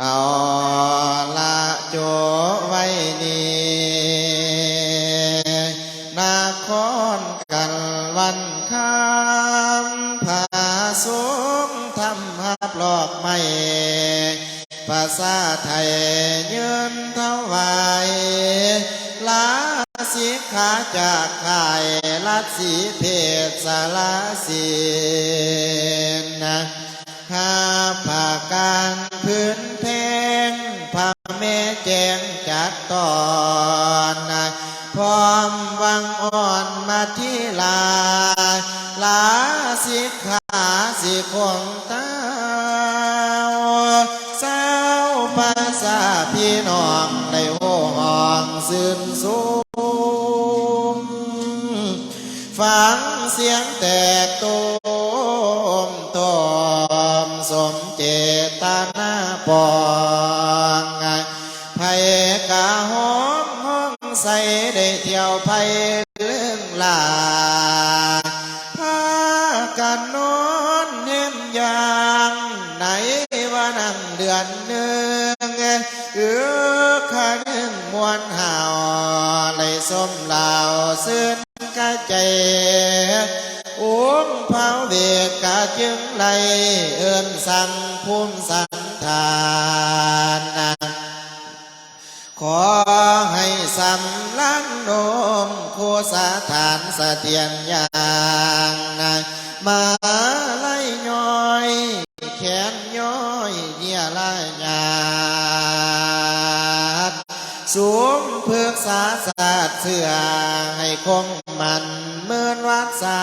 เอาละโจไว้นี่นาครกันวันคำผาสูงทำหับหลอกไม่ภาษาไทยยืนเท่าไหวลาสิขาจากขายลัดสีเพศสารสีนะข้าผาการพื้น แม่แจงจากตอนนะพร้อมวังอ่อนมาที่ลา ลาสิขาสิคงตาสาวภาษาพี่น้องในหห้องซื่นสู ใส่ได้เที่ยวไผเรื่องลาพากันนอนเนียมยางไหนว่านั่งเดือนหนึ่งเออข้านึงมวนห่าวเลยสมเหล่าซื่นกะใจอุ้มเผาเวกกะจึงไหลเอินสั่งภูมิสันทานนขอให้ สำลังโนมโคสาฐานสะเทียนอย่างนะมาไล่ย้อย แขนย้อยเยี่ยละยาดสูงเพือกษาศาสตร์เสื่อให้คงมันเมื่อนวัดสา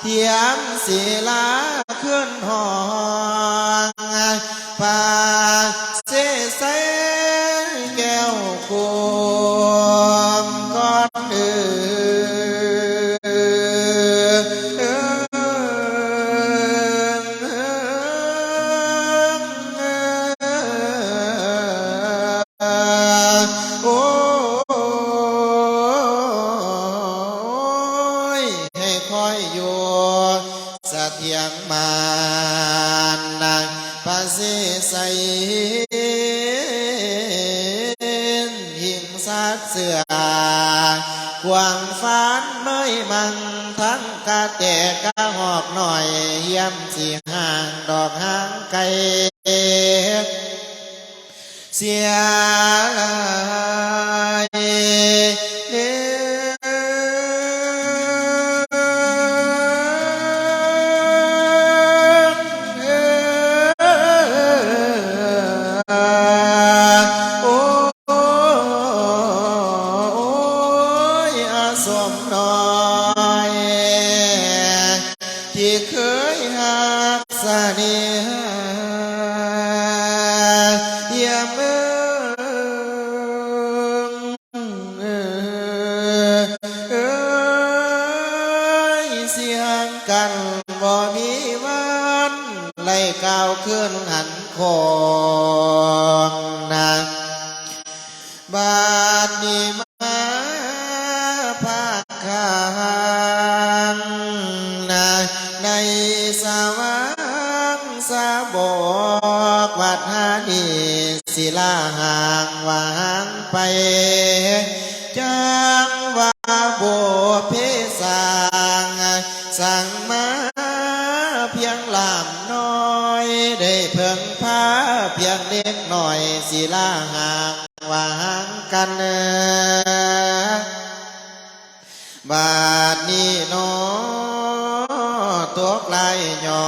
เทียมศีลา กวกุมก้อนอื่นโอ้ให้คอยอยู่สะเทียงมา กวางฟ้านไม่มังทั้งกะแตกะหอกหน่อยเยี่ยมสีห่างดอกหางไก่เสียลาย งกันบ่มีวันไล่ก้าวขึ้นหันคองนะบาดนี้มาภาคขางนะในสว่างสาบอกวัดหานีศิลาห่างวางไปจังว่าโบเพ บาดนี้นอตัวไกลย่อ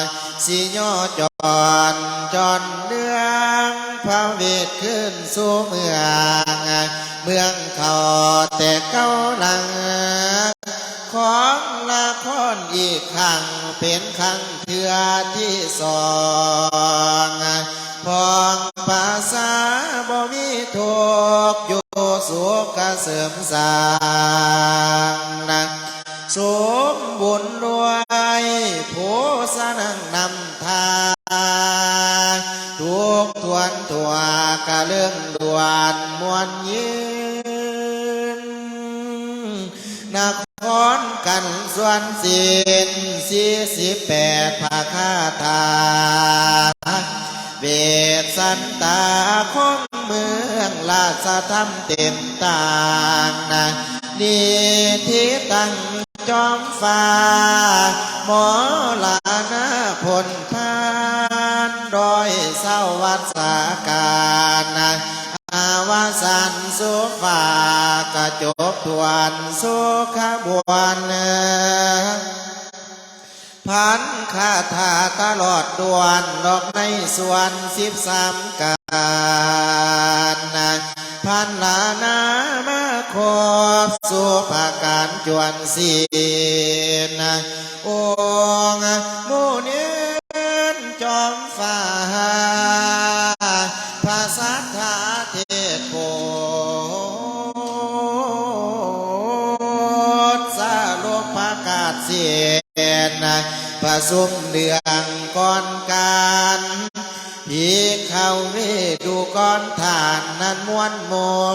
ยสิย่อจอนจอนเดืองพระเวทขึ้นสู่เมือง เมืองเขาแต่เก้าหลัง ของละครอีกครั้งเป็นครั้งเทือที่สองพองภาษา สุขเสริมสร้างนะสมบุญรวยผู้สนังนำทางทุกทวนตัวกะเรื่องดวนมวลยืนนครกันส่วนสินสี่สิบแปดภาคาถา เวสันตาของเมืองราชธรรมเต็มต่างนะนิทิตั้งจอมฟ้าหมอ ตลอดดวนดอกในสวนสิบสามการนะพันลานามาครบสุภาการจวนศีลนอง สุมเดืองก่อนการพีเขาเวดูก่อนฐานนั้นมวนโม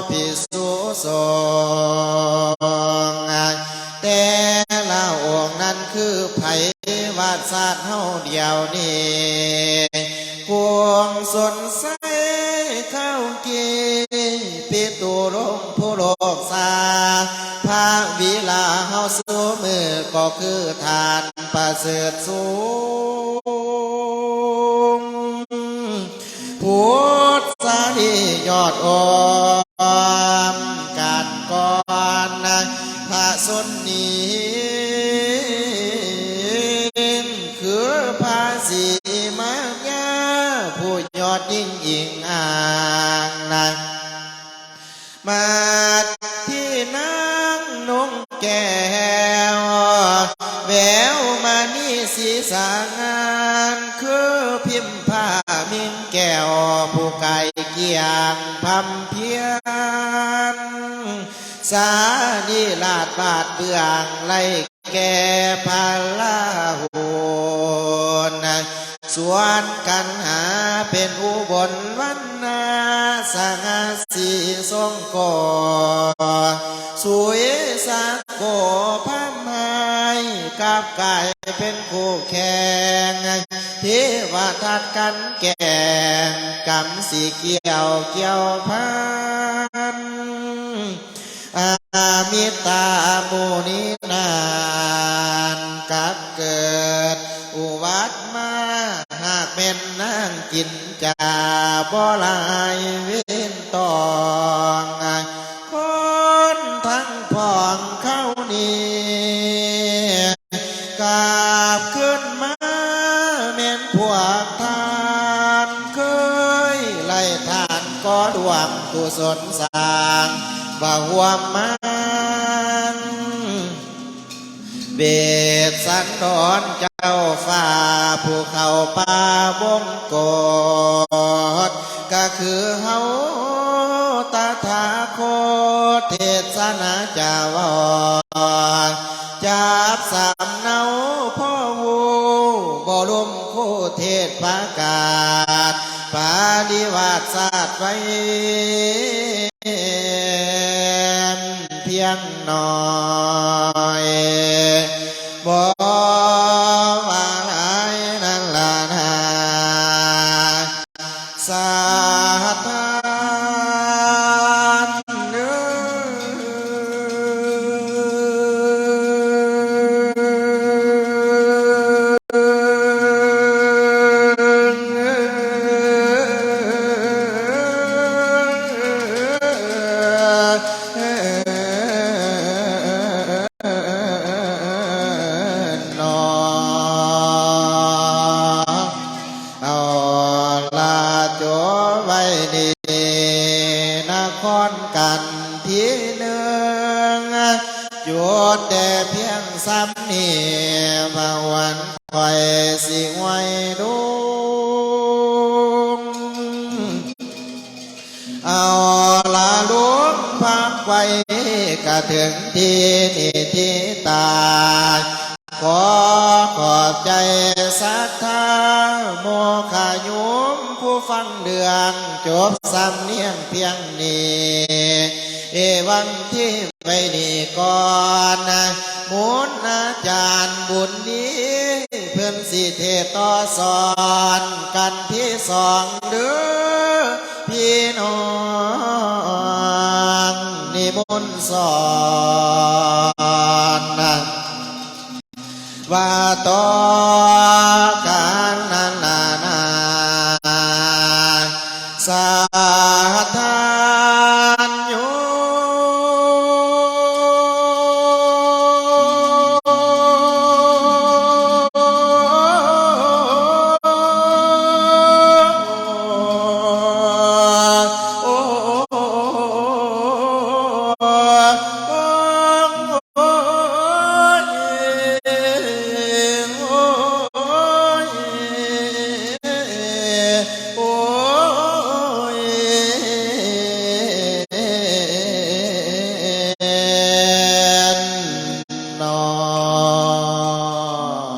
พิสุสงแต่ละองค์นั้นคือไผวาดศาสตร์เฮาเดียวนี้กวงสนใสเข้ากีปิตูลงผู้โลกสาพระวิลาเฮาสู้มือก็คือทาน ประเสริฐสูงพุทธานียอดอมกัดก่อนพระสนนีคือภาษีมากยาผู้ยอดยิ่งยิ่งอ่างนะมา สานีลาดบาดเบืองไล่แก่พาลาหูนส่วนกันหาเป็นอุบลวันนาสังสีทรงก่อสวยสักโกพามายกับกายเป็นคู่แข่งเทวทัดกันแก่งกำสีเกี่ยวเกี่ยวพา มิตามุนินานกับเกิด อุวัตมาหากเป็นนางกินจาบ่ลายเว้นตองคนทั้งพองเข้านี้กราบขึ้นมาเม่นพวกทานเคยไล่ทานก็ดวงกุศลสาภูเขาป่าวงกฏก็คือเฮาตาถาโคเทศนาจาวรจับสามเนาพ่อวูบ่ลุมโคเทศประกาศปาดิวาสศาสตร์ไว้เพียงหนอย ไว้ก็ถึงที่นี่ที่ตายขอขอบใจศรัทธาโมขยุมผู้ฟังเดืองจบสำเนียงเพียงนี้เอวังที่ไปนี่ก่อนนะมุนอาจารย์บุญนี้ เพื่อนสิเทต่อสอนกันที่สอง sa